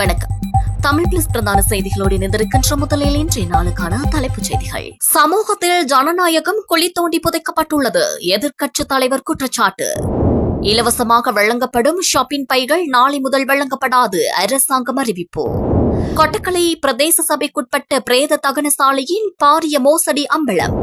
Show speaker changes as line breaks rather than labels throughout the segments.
வணக்கம். தமிழ் பிளஸ் பிரதான செய்திகளோடு இணைந்திருக்கின்ற முதலில் இன்றைய நாளுக்கான தலைப்புச் செய்திகள். சமூகத்தில் ஜனநாயகம் குழி தோண்டி புதைக்கப்பட்டுள்ளது. எதிர்க்கட்சி தலைவர் குற்றச்சாட்டு. இலவசமாக வழங்கப்படும் ஷாப்பிங் பைகள் நாளை முதல் வழங்கப்படாது. அரசாங்கம் அறிவிப்பு. கொட்டக்கலை பிரதேச சபைக்குட்பட்ட பிரேத தகன சாலையின் பாரிய மோசடி அம்பலம்.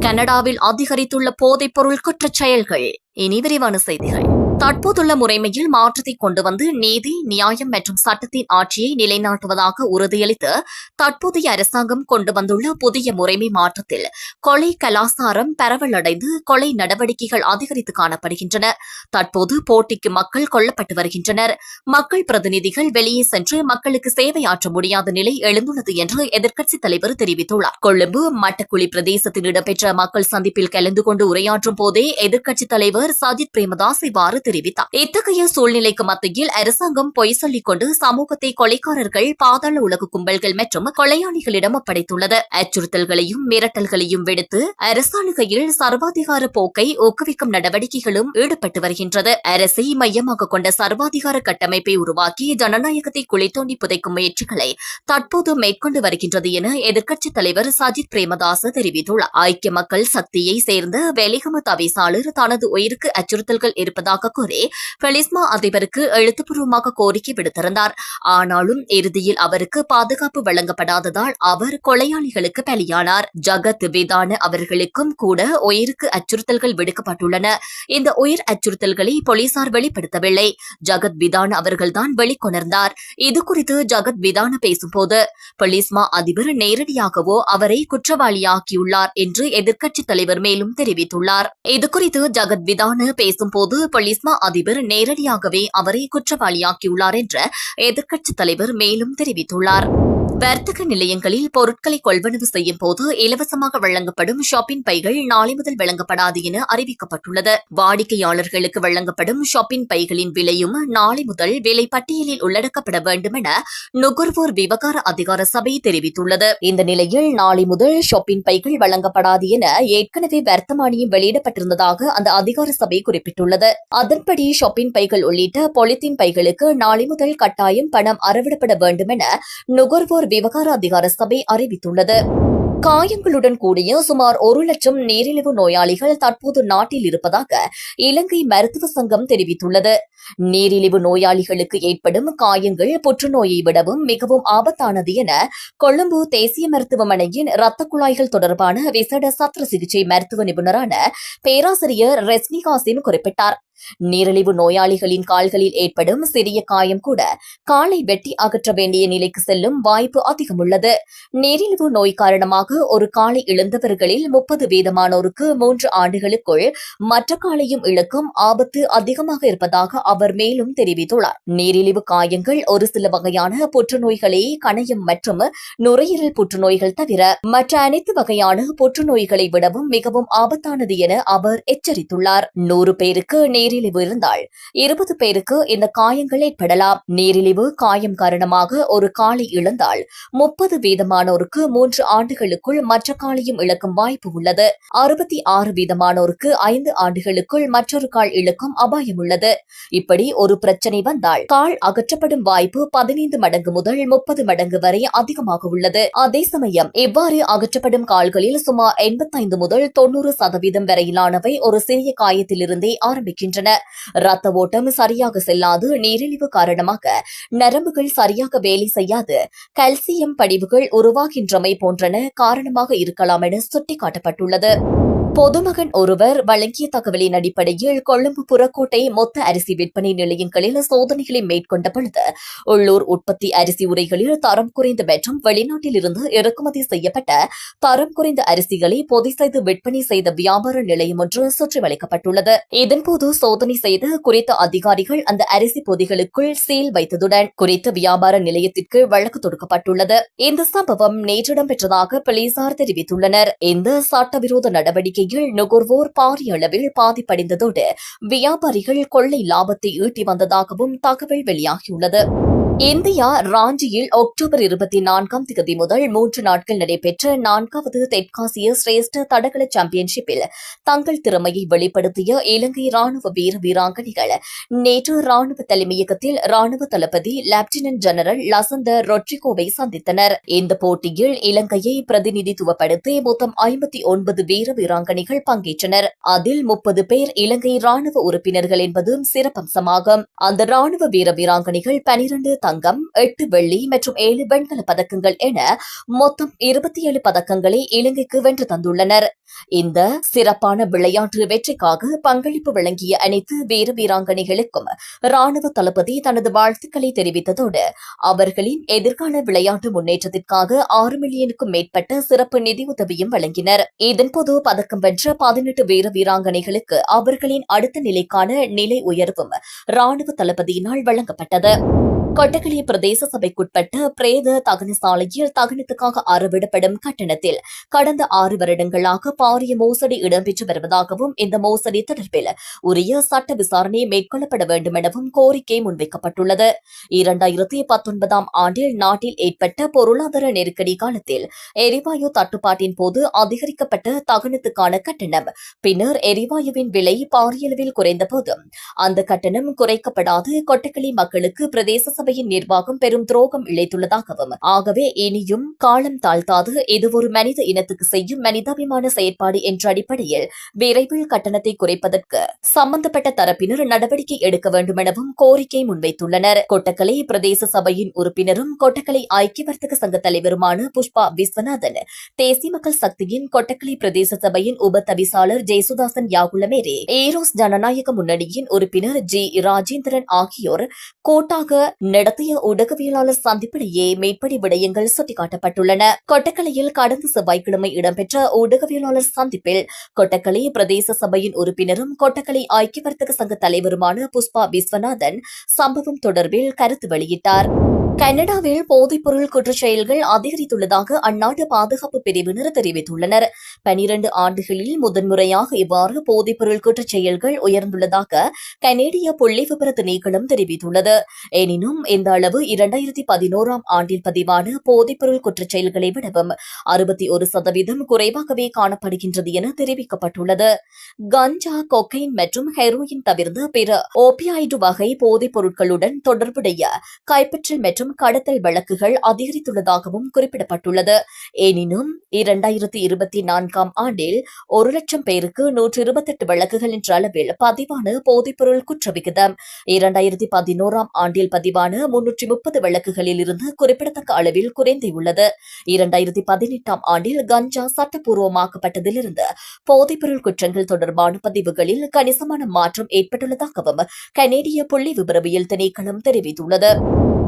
கனடாவில் அதிகரித்துள்ள போதைப் பொருள் குற்றச் செயல்கள். இனி விரிவான செய்திகள். தற்போதுள்ள முறைமையில் மாற்றத்தை கொண்டு வந்து நீதி நியாயம் மற்றும் சட்டத்தின் ஆட்சியை நிலைநாட்டுவதாக உறுதியளித்து தற்போதைய அரசாங்கம் கொண்டு வந்துள்ள புதிய முறைமை மாற்றத்தில் கொலை கலாசாரம் பரவலடைந்து கொலை நடவடிக்கைகள் அதிகரித்து காணப்படுகின்றன. தற்போது போட்டிக்கு மக்கள் கொல்லப்பட்டு வருகின்றனர். மக்கள் பிரதிநிதிகள் வெளியே சென்று மக்களுக்கு சேவையாற்ற முடியாத நிலை எழுந்துள்ளது என்று எதிர்க்கட்சித் தலைவர் தெரிவித்துள்ளார். கொழும்பு மட்டக்குழி பிரதேசத்தில் இடம்பெற்ற மக்கள் சந்திப்பில் கலந்து கொண்டு உரையாற்றும் போதே எதிர்க்கட்சித் தலைவர் சஜித் பிரேமதாஸ் இவ்வாறு தெரிவித்தார். இத்தகைய சூழ்நிலைக்கு மத்தியில் அரசாங்கம் பொய் சொல்லிக் கொண்டு சமூகத்தை கொலைக்காரர்கள் பாதாள உலக கும்பல்கள் மற்றும் கொலையாளிகளிடம் ஒப்படைத்துள்ளது. அச்சுறுத்தல்களையும் மிரட்டல்களையும் விடுத்து அரசாளுகையில் சர்வாதிகார போக்கை ஊக்குவிக்கும் நடவடிக்கைகளும் ஈடுபட்டு வருகின்றது. அரசை மையமாக கொண்ட சர்வாதிகார கட்டமைப்பை உருவாக்கி ஜனநாயகத்தை குளித்தோண்டி புதைக்கும் முயற்சிகளை தற்போது மேற்கொண்டு வருகின்றது என எதிர்க்கட்சித் தலைவர் சஜித் பிரேமதாஸ் தெரிவித்துள்ளார். ஐக்கிய மக்கள் சக்தியை சேர்ந்த வெலிகம தவிசாளர் தனது உயிருக்கு அச்சுறுத்தல்கள் இருப்பதாக கூறி பெலிஸ்மா அதிபருக்கு எழுத்துப்பூர்வமாக கோரிக்கை விடுத்திருந்தார். ஆனாலும் இறுதியில் அவருக்கு பாதுகாப்பு வழங்கப்படாததால் அவர் கொலையாளிகளுக்கு பலியானார். ஜகத் விதான அவர்களுக்கும் கூட உயிருக்கு அச்சுறுத்தல்கள் விடுக்கப்பட்டுள்ளன. இந்த உயிர் அச்சுறுத்தல்களை போலீசார் வெளிப்படுத்தவில்லை. ஜகத் விதான் அவர்கள்தான் வெளிக்கொணர்ந்தார். இது குறித்து ஜகத் விதான பேசும்போது பொலிஸ்மா அதிபர் நேரடியாகவோ அவரை குற்றவாளியாக்கியுள்ளார் என்று எதிர்க்கட்சித் தலைவர் மேலும் தெரிவித்துள்ளார். இதுகுறித்து ஜகத் விதான பேசும்போது பொலிஸ்மா அதிபர் நேரடியாகவே அவரை குற்றவாளியாக்கியுள்ளார் என்று எதிர்க்கட்சித் தலைவர் மேலும் தெரிவித்துள்ளார். வர்த்தக நிலையங்களில் பொருட்களை கொள்வனவு செய்யும் போது இலவசமாக வழங்கப்படும் ஷாப்பிங் பைகள் நாளை முதல் வழங்கப்படாது என அறிவிக்கப்பட்டுள்ளது. வாடிக்கையாளர்களுக்கு வழங்கப்படும் ஷாப்பிங் பைகளின் விலையும் நாளை முதல் விலை பட்டியலில் உள்ளடக்கப்பட வேண்டும் என நுகர்வோர் விவகார அதிகார சபை தெரிவித்துள்ளது. இந்த நிலையில் நாளை முதல் ஷாப்பிங் பைகள் வழங்கப்படாது என ஏற்கனவே வர்த்தமானியம் வெளியிடப்பட்டிருந்ததாக அந்த அதிகார சபை குறிப்பிட்டுள்ளது. அதன்படி ஷாப்பிங் பைகள் உள்ளிட்ட பொலித்தீன் பைகளுக்கு நாளை முதல் கட்டாயம் பணம் அறவிடப்பட வேண்டும் என நுகர்வோர் விவகார அதிகார சபை அறிவித்துள்ளது. காயங்களுடன் கூடிய சுமார் ஒரு லட்சம் நீரிழிவு நோயாளிகள் தற்போது நாட்டில் இருப்பதாக இலங்கை மருத்துவ சங்கம் தெரிவித்துள்ளது. நீரிழிவு நோயாளிகளுக்கு ஏற்படும் காயங்கள் புற்றுநோயை விடவும் மிகவும் ஆபத்தானது என கொழும்பு தேசிய மருத்துவமனையின் இரத்த குழாய்கள் தொடர்பான விசேட சத்திர சிகிச்சை மருத்துவ நிபுணரான பேராசிரியர் ரெஸ்னி காசிம் குறிப்பிட்டார். நீரிழிவு நோயாளிகளின் கால்களில் ஏற்படும் சிறிய காயம் கூட காலை வெட்டி அகற்ற வேண்டிய நிலைக்கு செல்லும் வாய்ப்பு அதிகம் உள்ளது நீரிழிவு நோய் காரணமாக ஒரு காலை இழந்தவர்களில் முப்பது வீதமானோருக்கு மூன்று ஆண்டுகளுக்குள் மற்ற காலையும் இழக்கும் ஆபத்து அதிகமாக இருப்பதாக அவர் அவர் மேலும் தெரிவித்துள்ளார். நீரிழிவு காயங்கள் ஒரு சில வகையான புற்றுநோய்களே கணையம் மற்றும் நுரையீரல் புற்றுநோய்கள் தவிர மற்ற அனைத்து வகையான புற்றுநோய்களை விடவும் மிகவும் ஆபத்தானது என அவர் எச்சரித்துள்ளார். நூறு பேருக்கு நீரிழிவு இருந்தால் இருபது பேருக்கு இந்த காயங்கள் ஏற்படலாம். நீரிழிவு காயம் காரணமாக ஒரு காலை இழந்தால் முப்பது வீதமானோருக்கு மூன்று ஆண்டுகளுக்குள் மற்ற காலையும் இழக்கும் வாய்ப்பு உள்ளது. அறுபத்தி ஆறு வீதமானோருக்கு ஐந்து ஆண்டுகளுக்குள் மற்றொரு கால் இழக்கும் அபாயம் உள்ளது. இப்படி ஒரு பிரச்சனை வந்தால் கால் அகற்றப்படும் வாய்ப்பு பதினைந்து மடங்கு முதல் முப்பது மடங்கு வரை அதிகமாக உள்ளது. அதே சமயம் இவ்வாறு அகற்றப்படும் கால்களில் சுமார் எண்பத்தைந்து முதல் தொன்னூறு சதவீதம் வரையிலானவை ஒரு சிறிய காயத்திலிருந்தே ஆரம்பிக்கின்றன. ரத்த ஓட்டம் சரியாக செல்லாது நீரிழிவு காரணமாக நரம்புகள் சரியாக வேலை செய்யாது கல்சியம் படிவுகள் உருவாகின்றமை போன்றன காரணமாக இருக்கலாம் என சுட்டிக்காட்டப்பட்டுள்ளது. பொதுமகன் ஒருவர் வழங்கிய தகவலின் அடிப்படையில் கொழும்பு புறக்கோட்டை மொத்த அரிசி விற்பனை நிலையங்களில் சோதனைகளை மேற்கொண்ட பொழுது உள்ளூர் உற்பத்தி அரிசி உரைகளில் தரம் குறைந்த மற்றும் வெளிநாட்டில் இருந்து இறக்குமதி செய்யப்பட்ட தரம் குறைந்த அரிசிகளை பொதி செய்து விற்பனை செய்த வியாபார நிலையம் ஒன்று சுற்றி வளைக்கப்பட்டுள்ளது இதன்போது சோதனை செய்த குறித்த அதிகாரிகள் அந்த அரிசி பொதிகளுக்குள் சீல் வைத்ததுடன் குறித்த வியாபார நிலையத்திற்கு வழக்கு தொடுக்கப்பட்டுள்ளது. இந்த சம்பவம் நேற்றிடம் பெற்றதாக போலீசார் தெரிவித்துள்ளனர். இந்த சட்டவிரோத நடவடிக்கையில் நுகர்வோர் பாரிய அளவில் பாதிப்படைந்ததோடு வியாபாரிகள் கொள்ளை லாபத்தை ஈட்டி வந்ததாகவும் தகவல் வெளியாகியுள்ளது. இந்தியா ராஞ்சியில் அக்டோபர் இருபத்தி நான்காம் தேதி முதல் மூன்று நாட்கள் நடைபெற்ற நான்காவது தெற்காசிய சிரேஷ்ட தடகள சாம்பியன்ஷிப்பில் தங்கள் திறமையை வெளிப்படுத்திய இலங்கை ராணுவ வீர வீராங்கனைகள். நேற்று ராணுவ தலைமையகத்தில் ராணுவ தளபதி லெப்டினன்ட் ஜெனரல் லசந்த ரொட்ரிகோவை சந்தித்தனர். இந்த போட்டியில் இலங்கையை பிரதிநிதித்துவப்படுத்தி மொத்தம் ஐம்பத்தி ஒன்பது வீர வீராங்கனைகள் பங்கேற்றனர். அதில் முப்பது பேர் இலங்கை ராணுவ உறுப்பினர்கள் என்பதும் சிறப்பம்சமாகும். அந்த ராணுவ வீர வீராங்கனைகள் பனிரண்டு தங்கம் எட்டு வெள்ளி மற்றும் ஏழு வெண்கல பதக்கங்கள் என மொத்தம் இருபத்தி ஏழு பதக்கங்களை இலங்கைக்கு வென்று தந்துள்ளனர். இந்த சிறப்பான விளையாட்டு வெற்றிக்காக பங்களிப்பு வழங்கிய அனைத்து வீர வீராங்கனைகளுக்கும் ராணுவ தளபதி தனது வாழ்த்துக்களை தெரிவித்ததோடு அவர்களின் எதிர்கால விளையாட்டு முன்னேற்றத்திற்காக ஆறு மில்லியனுக்கும் மேற்பட்ட சிறப்பு நிதியுதவியும் வழங்கினர். இதன்போது பதக்கம் வென்ற பதினெட்டு வீர வீராங்கனைகளுக்கு அவர்களின் அடுத்த நிலைக்கான நிலை உயர்வும் ராணுவ தளபதியினால் வழங்கப்பட்டது. கொட்டகலி பிரதேச சபைக்குட்பட்ட பிரேத தகன சாலையில் தகனத்துக்காக அறவிடப்படும் கட்டணத்தில் கடந்த ஆறு வருடங்களாக பாரிய மோசடி இடம்பெற்று வருவதாகவும் இந்த மோசடி தொடர்பில் உரிய சட்ட விசாரணை மேற்கொள்ளப்பட வேண்டும் எனவும் கோரிக்கை முன்வைக்கப்பட்டுள்ளது. இரண்டாயிரத்தி பத்தொன்பதாம் ஆண்டில் நாட்டில் ஏற்பட்ட பொருளாதார நெருக்கடி காலத்தில் எரிவாயு தட்டுப்பாட்டின் போது அதிகரிக்கப்பட்ட தகனத்துக்கான கட்டணம் பின்னர் எரிவாயுவின் விலை பாரியளவில் குறைந்தபோதும் அந்த கட்டணம் குறைக்கப்படாது. கொட்டக்கிளி மக்களுக்கு பிரதேச சபையின் நிர்வாகம் பெரும் துரோகம் இழைத்துள்ளதாகவும் ஆகவே இனியும் காலம் தாழ்த்தாது. இது ஒரு மனித இனத்துக்கு செய்யும் மனிதாபிமான செயற்பாடு என்ற அடிப்படையில் விரைவில் கட்டணத்தை குறைப்பதற்கு சம்பந்தப்பட்ட தரப்பினர் நடவடிக்கை எடுக்க வேண்டும் எனவும் கோரிக்கை முன்வைத்துள்ளனர். கொட்டக்கலை பிரதேச சபையின் உறுப்பினரும் கொட்டக்கலை ஐக்கிய வர்த்தக சங்க தலைவருமான புஷ்பா விஸ்வநாதன் தேசிய மக்கள் சக்தியின் கொட்டக்கலை பிரதேச சபையின் உப தவிசாளர் ஜெயசுதாசன் யாகுலமேரே ஏரோஸ் ஜனநாயக முன்னணியின் உறுப்பினர் ஜி. ராஜேந்திரன் ஆகியோர் கூட்டாக நடத்திய ஊடகவியலாளர் சந்திப்பிலேயே மேற்படி விடயங்கள் சுட்டிக்காட்டப்பட்டுள்ளன. கொட்டக்கலையில் கடந்த செவ்வாய்க்கிழமை இடம்பெற்ற ஊடகவியலாளர் சந்திப்பில் கொட்டக்கலை பிரதேச சபையின் உறுப்பினரும் கொட்டக்கலை ஐக்கிய வர்த்தக சங்க தலைவருமான புஷ்பா விஸ்வநாதன் சம்பவம் தொடர்பில் கருத்து வெளியிட்டார். கனடாவில் போதைப்பொருள் குற்றச்செயல்கள் அதிகரித்துள்ளதாக அந்நாட்டு பாதுகாப்பு பிரிவினர் தெரிவித்துள்ளனர். பனிரண்டு ஆண்டுகளில் முதன்முறையாக இவ்வாறு போதைப்பொருள் குற்றச்செயல்கள் உயர்ந்துள்ளதாக கனேடிய புள்ளி விபர திணைக்களம் தெரிவித்துள்ளது. எனினும் இந்த அளவு இரண்டாயிரத்தி பதினோராம் ஆண்டில் பதிவான போதைப்பொருள் குற்றச்செயல்களை விடவும் அறுபத்தி ஒரு சதவீதம் குறைவாகவே காணப்படுகின்றது என தெரிவிக்கப்பட்டுள்ளது. கஞ்சா கொக்கைன் மற்றும் ஹெரோயின் தவிர்த்து பிற ஓபியாய்டு வகை போதைப் பொருட்களுடன் தொடர்புடைய கைப்பற்றல் மற்றும் மற்றும் கடத்தல் வழக்குகள் அதிகரித்துள்ளதாகவும் குறிப்பிடப்பட்டுள்ளது. எனினும் இரண்டாயிரத்தி இருபத்தி நான்காம் ஆண்டில் ஒரு லட்சம் பேருக்கு நூற்று இருபத்தெட்டு வழக்குகள் என்ற அளவில் பதிவான போதைப்பொருள் குற்ற விகிதம் இரண்டாயிரத்தி பதினோராம் ஆண்டில் பதிவான முன்னூற்றி முப்பது வழக்குகளில் இருந்து குறிப்பிடத்தக்க அளவில் குறைந்துள்ளது. இரண்டாயிரத்தி பதினெட்டாம் ஆண்டில் கஞ்சா சட்டப்பூர்வமாக்கப்பட்டதிலிருந்து போதைப்பொருள் குற்றங்கள் தொடர்பான பதிவுகளில் கணிசமான மாற்றம் ஏற்பட்டுள்ளதாகவும் கனேடிய புள்ளி விபரவியல் திணைக்களம் தெரிவித்துள்ளது.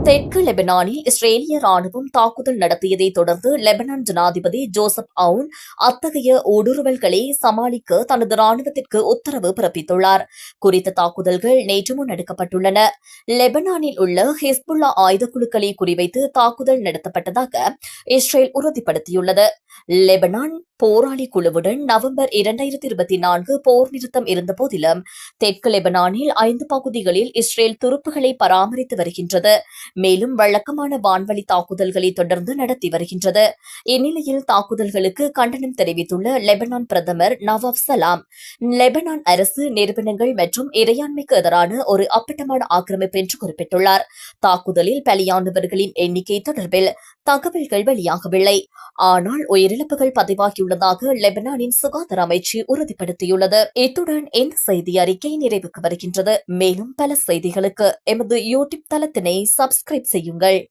தெற்கு லெபனானில் இஸ்ரேலிய ராணுவம் தாக்குதல் நடத்தியதை தொடர்ந்து லெபனான் ஜனாதிபதி ஜோசப் அவுன் அத்தகைய ஊடுருவல்களை சமாளிக்க தனது ராணுவத்திற்கு உத்தரவு பிறப்பித்துள்ளார். குறித்த தாக்குதல்கள் நேற்று முன்னெடுக்கப்பட்டுள்ளன லெபனானில் உள்ள ஹிஸ்புல்லா ஆயுதக்குழுக்களை குறிவைத்து தாக்குதல் நடத்தப்பட்டதாக இஸ்ரேல் உறுதிப்படுத்தியுள்ளது. லெபனான் போராளி குழுவுடன் நவம்பர் இரண்டாயிரத்தி இருபத்தி நான்கு போர் நிறுத்தம் இருந்த போதிலும் தெற்கு லெபனானில் ஐந்து பகுதிகளில் இஸ்ரேல் துருப்புகளை பராமரித்து வருகின்றது. மேலும் வழக்கமான வான்வழி தாக்குதல்களை தொடர்ந்து நடத்தி வருகின்றது. இந்நிலையில் தாக்குதல்களுக்கு கண்டனம் தெரிவித்துள்ள லெபனான் பிரதமர் நவாப் சலாம் லெபனான் அரசு நிறுவனங்கள் மற்றும் இறையாண்மைக்கு எதிரான ஒரு அப்பட்டமான ஆக்கிரமிப்பு என்று குறிப்பிட்டுள்ளார். தாக்குதலில் பலியானவர்களின் எண்ணிக்கை தொடர்பில் தகவல்கள் வெளியாகவில்லை. ஆனால் உயிரிழப்புகள் பதிவாகியுள்ளதாக லெபனானின் சுகாதார அமைச்சு உறுதிப்படுத்தியுள்ளது. இத்துடன் இந்த செய்தி அறிக்கை நிறைவுக்கு வருகின்றது. மேலும் பல செய்திகளுக்கு எமது யூடியூப் தளத்தினை சப்ஸ்கிரைப் செய்யுங்கள்.